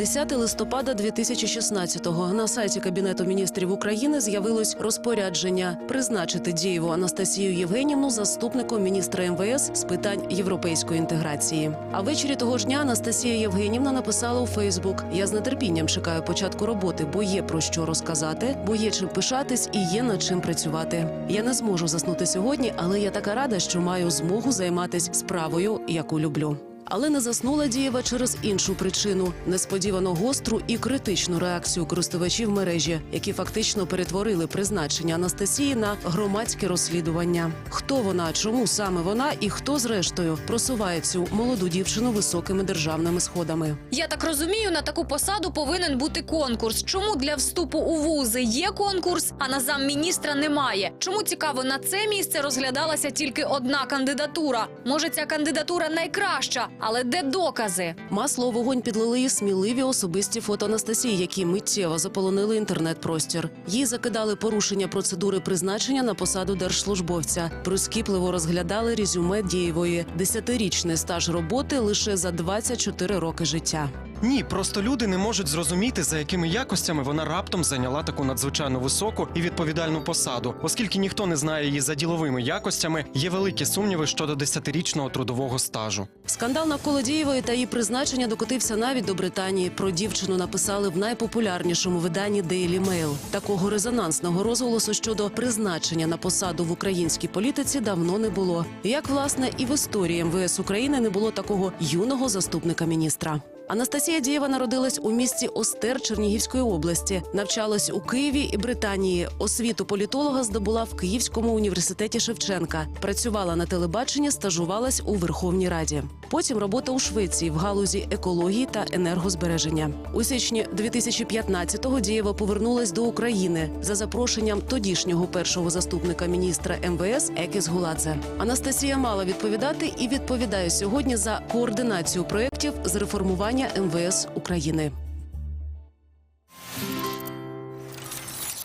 10 листопада 2016-го на сайті Кабінету міністрів України з'явилось розпорядження призначити Дієву Анастасію Євгенівну заступником міністра МВС з питань європейської інтеграції. А ввечері того ж дня Анастасія Євгенівна написала у Фейсбук: Я з нетерпінням чекаю початку роботи, бо є про що розказати, бо є чим пишатись і є над чим працювати. Я не зможу заснути сьогодні, але я така рада, що маю змогу займатися справою, яку люблю. Але не заснула Дієва через іншу причину несподівано гостру і критичну реакцію користувачів мережі, які фактично перетворили призначення Анастасії на громадське розслідування. Хто вона, чому саме вона, і хто зрештою просуває цю молоду дівчину високими державними сходами. Я так розумію, на таку посаду повинен бути конкурс. Чому для вступу у вузи є конкурс, а на замміністра немає? Чому цікаво, на це місце розглядалася тільки одна кандидатура? Може, ця кандидатура найкраща, але де докази? Масло у вогонь підлили сміливі особисті фото Анастасії, які миттєво заполонили інтернет-простір. Їй закидали порушення процедури призначення на посаду держслужбовця. Прискіпливо розглядали резюме дієвої десятирічний стаж роботи лише за 24 роки життя. Ні, просто люди не можуть зрозуміти, за якими якостями вона раптом зайняла таку надзвичайно високу і відповідальну посаду, оскільки ніхто не знає її за діловими якостями, є великі сумніви щодо десятирічного трудового стажу. Скандал навколо Дієвої та її призначення докотився навіть до Британії. Про дівчину написали в найпопулярнішому виданні Daily Mail. Такого резонансного розголосу щодо призначення на посаду в українській політиці давно не було. Як власне і в історії МВС України не було такого юного заступника міністра. Анастасія Дієва народилась у місті Остер Чернігівської області, навчалась у Києві і Британії. Освіту політолога здобула в Київському університеті Шевченка. Працювала на телебаченні, стажувалась у Верховній Раді. Потім робота у Швеції в галузі екології та енергозбереження. У січні 2015-го Дієва повернулась до України за запрошенням тодішнього першого заступника міністра МВС Екіс Гуладзе. Анастасія мала відповідати і відповідає сьогодні за координацію проєктів з реформування МВС України.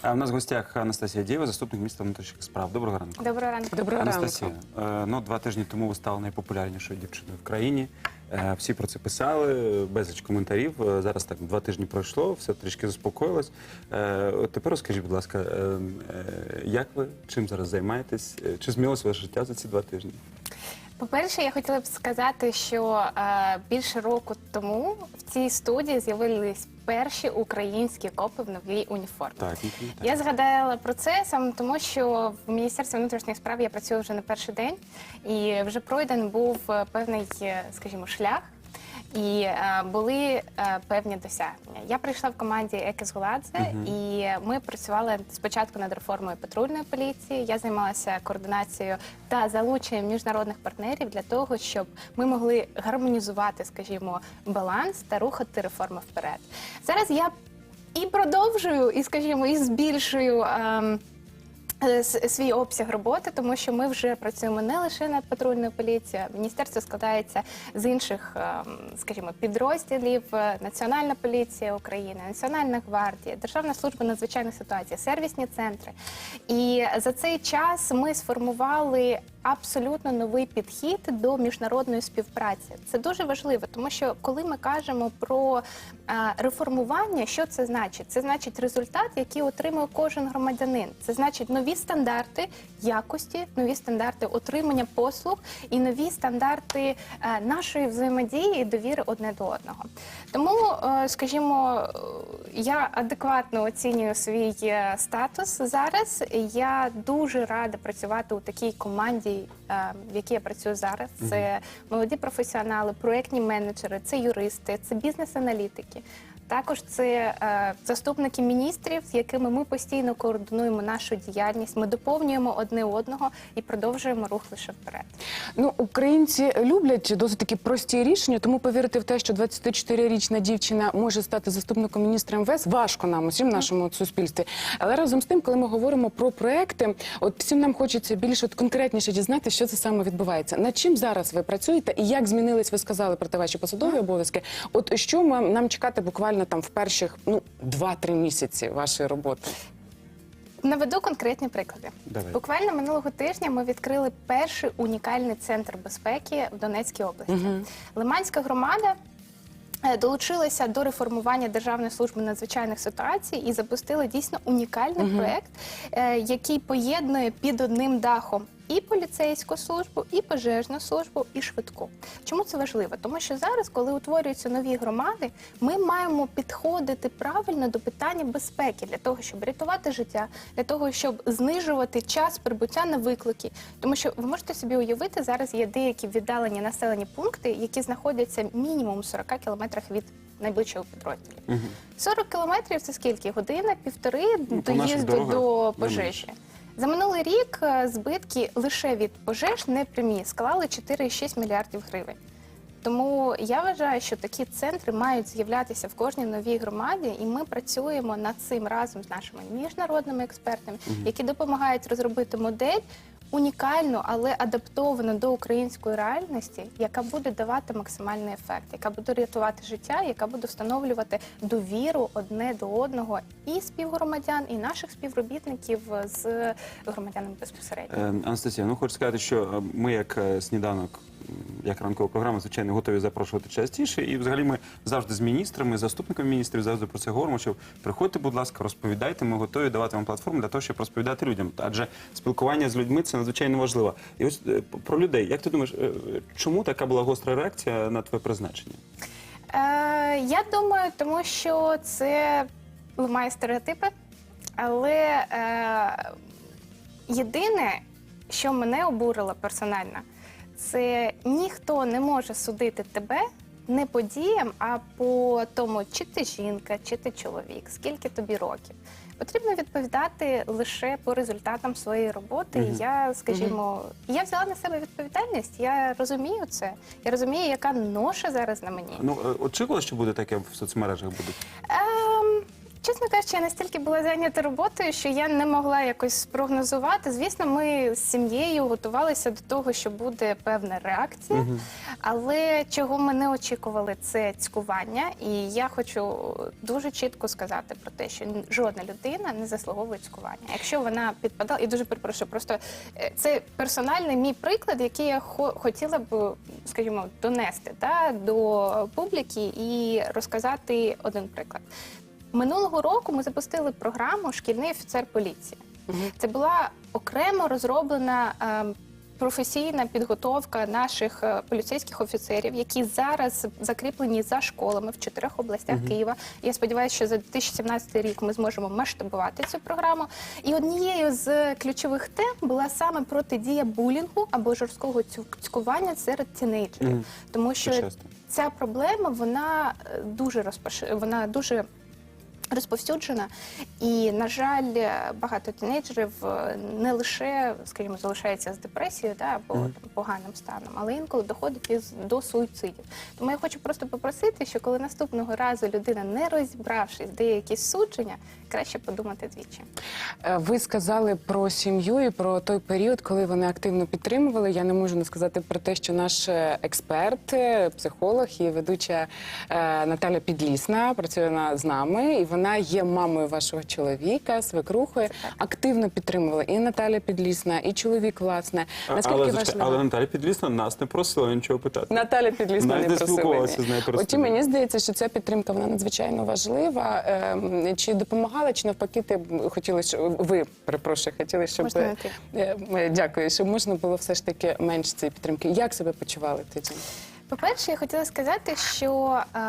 А в нас в гостях Анастасія Дєва, заступник міністра внутрішніх справ. Доброго ранку. Доброго ранку. Доброго Анастасія, ранку. е, ну два тижні тому ви стали найпопулярнішою дівчиною в країні. Е, Всі про це писали, безліч коментарів. Е, Зараз так два тижні пройшло, все трішки заспокоїлось. Е, от Тепер розкажіть, будь ласка, е, е, як ви чим зараз займаєтесь? Е, Чи змінилося ваше життя за ці два тижні? По-перше, я хотіла б сказати, що е, більше року тому в цій студії з'явились перші українські копи в новій уніформі. Так, ну, так. Я згадала про це саме тому, що в Міністерстві внутрішніх справ я працюю вже не перший день, і вже пройден був е, певний, е, скажімо, шлях. І е, були е, певні досягнення. Я прийшла в команді Екес Гуладзе, і ми працювали спочатку над реформою патрульної поліції. Я займалася координацією та залученням міжнародних партнерів для того, щоб ми могли гармонізувати, скажімо, баланс та рухати реформи вперед. Зараз я і продовжую, і скажімо, і збільшую. е, Свій обсяг роботи, тому що ми вже працюємо не лише над патрульною поліцією. Міністерство складається з інших, ем, скажімо, підрозділів: Е, Національна поліція України, Національна гвардія, Державна служба надзвичайних ситуацій, сервісні центри. І за цей час ми сформували абсолютно новий підхід до міжнародної співпраці. Це дуже важливо, тому що коли ми кажемо про е, реформування, що це значить? Це значить результат, який отримує кожен громадянин. Це значить нові стандарти якості, нові стандарти отримання послуг і нові стандарти е, нашої взаємодії і довіри одне до одного. Тому, е, скажімо, я адекватно оцінюю свій е, статус зараз. Я дуже рада працювати у такій команді, е, в якій я працюю зараз. Це молоді професіонали, проектні менеджери, це юристи, це бізнес-аналітики. Також це е, заступники міністрів, з якими ми постійно координуємо нашу діяльність. Ми доповнюємо одне одного і продовжуємо рух лише вперед. Ну, українці люблять досить такі прості рішення, тому повірити в те, що 24-річна дівчина може стати заступником міністра МВС, важко нам усім нашому суспільстві. Але разом з тим, коли ми говоримо про проекти, от всім нам хочеться більш от конкретніше дізнати, що це саме відбувається. Над чим зараз ви працюєте і як змінились, ви сказали про те ваші посадові обов'язки? От що ми, нам чекати буквально там в перших ну 2-3 місяці вашої роботи? Наведу конкретні приклади. Давай. Буквально минулого тижня ми відкрили перший унікальний центр безпеки в Донецькій області. Лиманська громада е, долучилися до реформування Державної служби надзвичайних ситуацій і запустили дійсно унікальний проект, е, який поєднує під одним дахом. І поліцейську службу, і пожежну службу, і швидку. Чому це важливо? Тому що зараз, коли утворюються нові громади, ми маємо підходити правильно до питання безпеки для того, щоб рятувати життя, для того, щоб знижувати час прибуття на виклики. Тому що ви можете собі уявити, зараз є деякі віддалені населені пункти, які знаходяться мінімум 40 кілометрах від найближчого підрозділу. 40 кілометрів це скільки? Година, півтори Ну, доїзду до пожежі. менше. За минулий рік е, збитки лише від пожеж непрямі склали 4,6 мільярдів гривень. Тому я вважаю, що такі центри мають з'являтися в кожній новій громаді, і ми працюємо над цим разом з нашими міжнародними експертами, які допомагають розробити модель унікальну, але адаптовану до української реальності, яка буде давати максимальний ефект, яка буде рятувати життя, яка буде встановлювати довіру одне до одного і співгромадян, і наших співробітників з громадянами безпосередньо. Е, Анастасія, ну хочу сказати, що е, ми як е, сніданок, як ранкова програма, звичайно, готові запрошувати частіше. І взагалі ми завжди з міністрами, заступниками міністрів завжди про це говоримо. Що приходьте, будь ласка, розповідайте. Ми готові давати вам платформу для того, щоб розповідати людям. Адже спілкування з людьми це надзвичайно важливо. І ось е, про людей. Як ти думаєш, е, чому така була гостра реакція на твоє призначення? Е, я думаю, тому що це ламає стереотипи, але е, єдине, що мене обурило персонально, це ніхто не може судити тебе не по діям, а по тому, чи ти жінка, чи ти чоловік, скільки тобі років. Потрібно відповідати лише по результатам своєї роботи. І я, скажімо, я взяла на себе відповідальність. Я розумію це. Я розумію, яка ноша зараз на мені. Ну е, очікувала, що буде таке в соцмережах буде? Чесно кажучи, я настільки була зайнята роботою, що я не могла якось спрогнозувати. Звісно, ми з сім'єю готувалися до того, що буде певна реакція. Але чого ми не очікували, це цькування. І я хочу дуже чітко сказати про те, що жодна людина не заслуговує цькування. Якщо вона підпадала, і дуже перепрошую, просто е, це персональний мій приклад, який я хо- хотіла б, скажімо, донести да, до публіки і розказати один приклад. Минулого року ми запустили програму Шкільний офіцер поліції. Це була окремо розроблена. е, Професійна підготовка наших е, поліцейських офіцерів, які зараз закріплені за школами в чотирьох областях Києва. Я сподіваюся, що за 2017 рік ми зможемо масштабувати цю програму. І однією з ключових тем була саме протидія булінгу або жорсткого цькування серед тінейджерів, тому що ця проблема вона е, дуже розпош... вона дуже розповсюджена. І, на жаль, багато тінейджерів е, не лише, скажімо, залишаються з депресією да, або там, поганим станом, але інколи доходить із до суїцидів. Тому я хочу просто попросити, що коли наступного разу людина, не розібравшись, дає якісь судження, краще подумати двічі. Е, Ви сказали про сім'ю і про той період, коли вони активно підтримували. Я не можу не сказати про те, що наш е, експерт, психолог і ведуча Наталя Підлісна працює з нами, і вона є мамою вашого чоловіка, свекрухою. Активно підтримувала і Наталя Підлісна, і чоловік, власне. Наскільки але, зачекай, але Наталя Підлісна нас не просила нічого питати. Наталя Підлісна Навіть не не просила. спілкувалася з нею просто. Утім, мені здається, що ця підтримка вона надзвичайно важлива. Ем, Чи допомагала, чи навпаки, ти б хотіли, щоб ви перепрошую, хотіли, щоб Можна на ти? Е, дякую, щоб можна було все ж таки менше цієї підтримки. Як себе почували тоді? По-перше, я хотіла сказати, що е,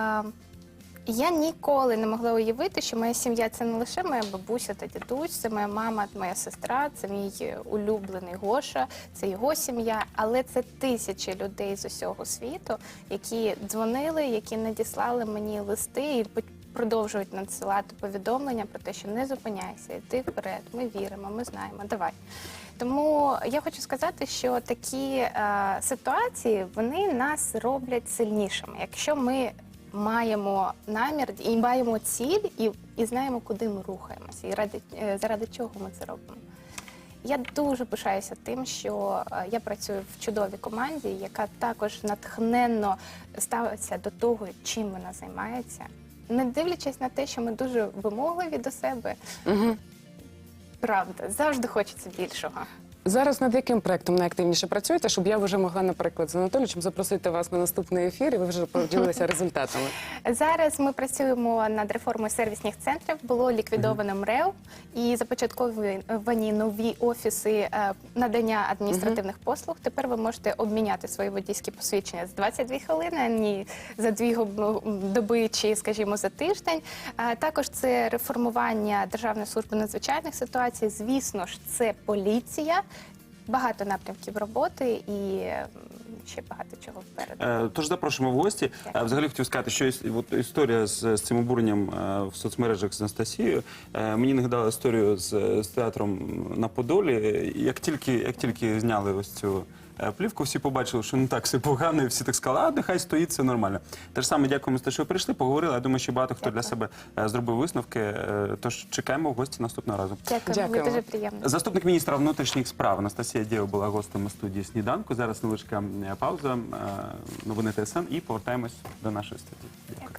я ніколи не могла уявити, що моя сім'я це не лише моя бабуся та дідусь, це моя мама, моя сестра, це мій е, улюблений Гоша, це його сім'я, але це тисячі людей з усього світу, які дзвонили, які надіслали мені листи і продовжують надсилати повідомлення про те, що не зупиняйся, йди вперед, ми віримо, ми знаємо, давай. Тому я хочу сказати, що такі е, ситуації вони нас роблять сильнішими. Якщо ми маємо намір і маємо ціль, і, і знаємо, куди ми рухаємося, і ради, е, заради чого ми це робимо. Я дуже пишаюся тим, що е, я працюю в чудовій команді, яка також натхненно ставиться до того, чим вона займається, не дивлячись на те, що ми дуже вимогливі до себе. Угу. Правда, завжди хочеться більшого. Зараз над яким проектом найактивніше працюєте, щоб я вже могла, наприклад, з Анатолійовичем запросити вас на наступний ефір, і ви вже поділилися результатами. Зараз ми працюємо над реформою сервісних центрів. Було ліквідовано МРЕО і започатковані нові офіси е, надання адміністративних послуг. Тепер ви можете обміняти свої водійські посвідчення з 22 хвилини, а за дві доби чи, скажімо, за тиждень. Е, Також це реформування Державної служби надзвичайних ситуацій. Звісно ж, це поліція. Багато напрямків роботи і ще багато чого впереду. Е, Тож запрошуємо в гості. Е, Взагалі хотів сказати, що от історія з, з цим обуренням е, в соцмережах з Анастасією мені нагадала історію з, з театром на Подолі. Як тільки, як тільки зняли ось цю е, плівку, всі побачили, що не так все погано, і всі так сказали, а нехай стоїть, це нормально. Те ж саме дякуємо за те, що ви прийшли, поговорили. Я думаю, що багато хто для себе е, зробив висновки. Е, Тож чекаємо в гості наступного разу. Дякую, Дякуємо. дуже приємно. Заступник міністра внутрішніх справ Анастасія Дєва була гостем студії сніданку. Зараз невеличка е, пауза, е, новини ТСН і повертаємось до нашої студії. Дякую.